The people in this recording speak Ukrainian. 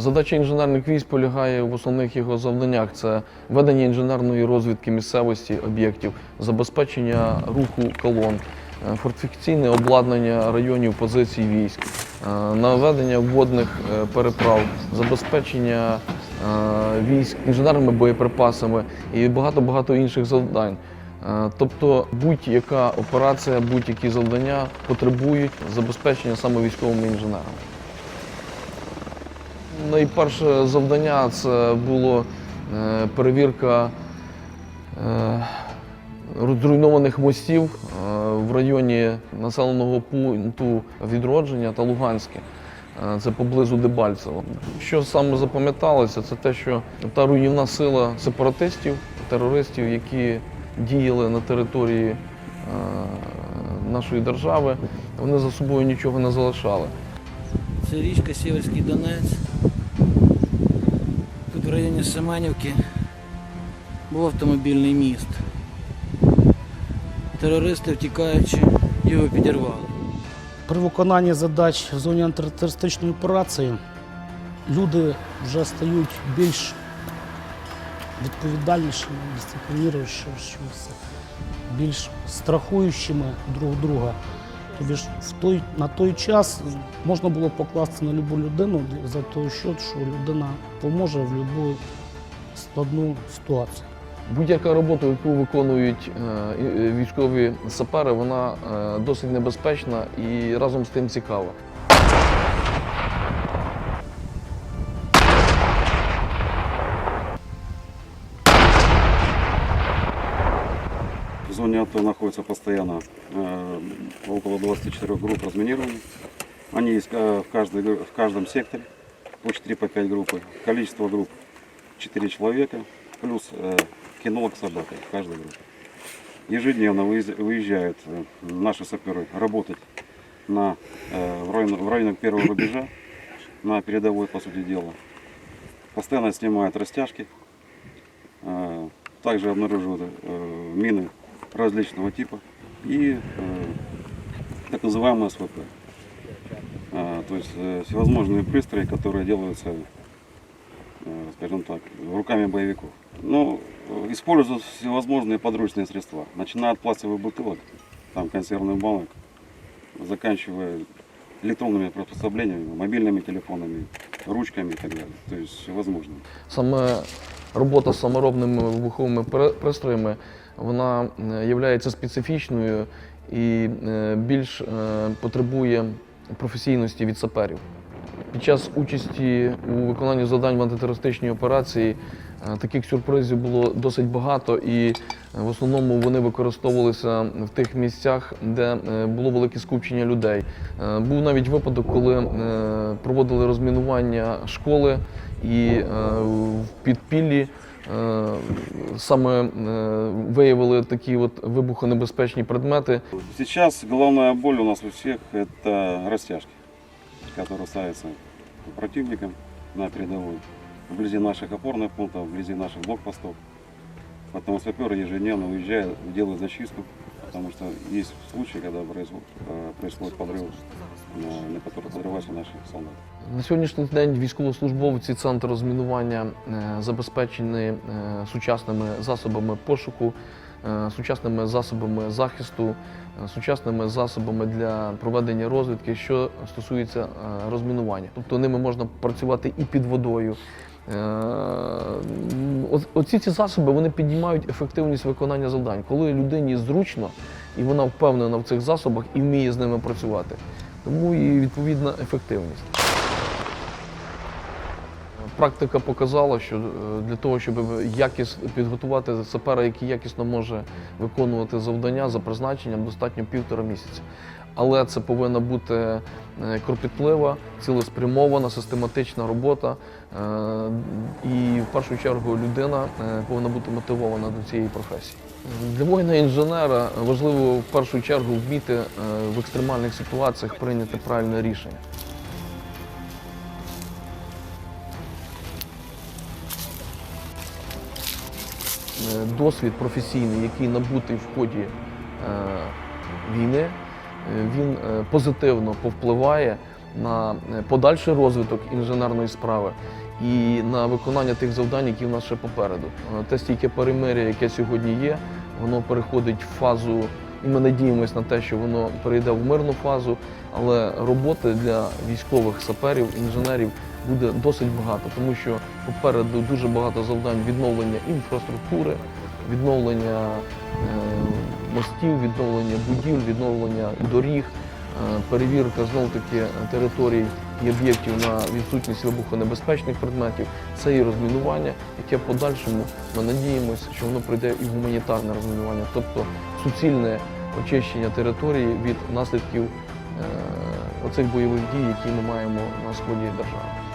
Задача інженерних військ полягає в основних його завданнях: це ведення інженерної розвідки місцевості об'єктів, забезпечення руху колон, е, фортифікаційне обладнання районів позицій військ, е, наведення водних е, переправ, забезпечення військ інженерними боєприпасами і багато-багато інших завдань. Тобто будь-яка операція, будь-які завдання потребують забезпечення саме військовими інженерами. Найперше завдання це було е, перевірка е, зруйнованих мостів е, в районі населеного пункту відродження та Луганське. Це поблизу Дебальцево. Що саме запам'яталося, це те, що та руйнівна сила сепаратистів, терористів, які діяли на території нашої держави, вони за собою нічого не залишали. Це річка Сіверський Донець. В районі Семенівки був автомобільний міст. Терористи, втікаючи, його підірвали. При виконанні задач в зоні антитерористичної операції люди вже стають більш відповідальнішими, дисциплінуючими, більш страхуючими друг друга. Тобі ж в той, на той час можна було покласти на будь-яку людину за той счет, що людина поможе в будь-яку складну ситуацію. Будь-яка робота, яку виконують е, і військові сапери, вона е, досить небезпечна і разом з тим цікава. Зоне АТО находится постоянно э, около 24 групп разминирования. Они есть э, в, каждой, в каждом секторе, по 4 по 5 группы. Количество групп 4 человека, плюс э, кинолог собака в каждой группе. Ежедневно выезжают э, наши саперы работать на, э, в, район- в районах первого рубежа, на передовой, по сути дела. Постоянно снимают растяжки, э, также обнаруживают мины различного типа и э, так называемые СВП. А, то есть э, всевозможные пристрои, которые делаются, э, скажем так, руками боевиков. Ну, э, используют всевозможные подручные средства, начиная от пластиковых бутылок, там консервных банок, заканчивая электронными приспособлениями, мобильными телефонами, ручками и так далее. То есть всевозможно. Саме робота з саморобними вибуховими пре- пристроями вона є специфічною і е, більш е, потребує професійності від саперів. Під час участі у виконанні завдань в антитерористичній операції е, таких сюрпризів було досить багато, і е, в основному вони використовувалися в тих місцях, де е, було велике скупчення людей. Е, Був навіть випадок, коли е, проводили розмінування школи і е, в підпіллі е, саме е, виявили такі от вибухонебезпечні предмети. Сейчас головная боль у нас у всех это растяжки, которые ставятся противником на передовой, вблизи наших опорных пунктов, вблизи наших блокпостов. Поэтому саперы ежедневно уезжают, делают зачистку, потому что есть случаи, когда производ- э, происходит подрыв, на, на который подрываются наши солдаты. На сьогоднішній день військовослужбовці центру розмінування е, забезпечені е, сучасними засобами пошуку, е, сучасними засобами захисту, е, сучасними засобами для проведення розвідки, що стосується е, розмінування. Тобто ними можна працювати і під водою. Е, Оці ці засоби вони піднімають ефективність виконання завдань, коли людині зручно і вона впевнена в цих засобах і вміє з ними працювати. Тому і відповідна ефективність. Практика показала, що е, для того, щоб якіс підготувати сапера, який якісно може виконувати завдання за призначенням, достатньо півтора місяця. Але це повинна бути е, кропітлива, цілеспрямована, систематична робота. е, І в першу чергу людина е, повинна бути мотивована до цієї професії. Для воїна-інженера важливо в першу чергу вміти в екстремальних ситуаціях прийняти правильне рішення. Досвід професійний, який набутий в ході війни, він е, позитивно повпливає на е, подальший розвиток інженерної справи і на виконання тих завдань, які в нас ще попереду. Е, Те стійке перемир'я, яке сьогодні є, воно переходить в фазу, і ми надіємося на те, що воно перейде в мирну фазу, але роботи для військових саперів, інженерів буде досить багато, тому що попереду дуже багато завдань відновлення інфраструктури, відновлення е, мостів, відновлення будівель, відновлення доріг, е, перевірка знов таки територій і об'єктів на відсутність вибухонебезпечних предметів. Це і розмінування, яке в подальшому ми надіємося, що воно прийде і в гуманітарне розмінування, тобто суцільне очищення території від наслідків е, оцих бойових дій, які ми маємо на сході держави.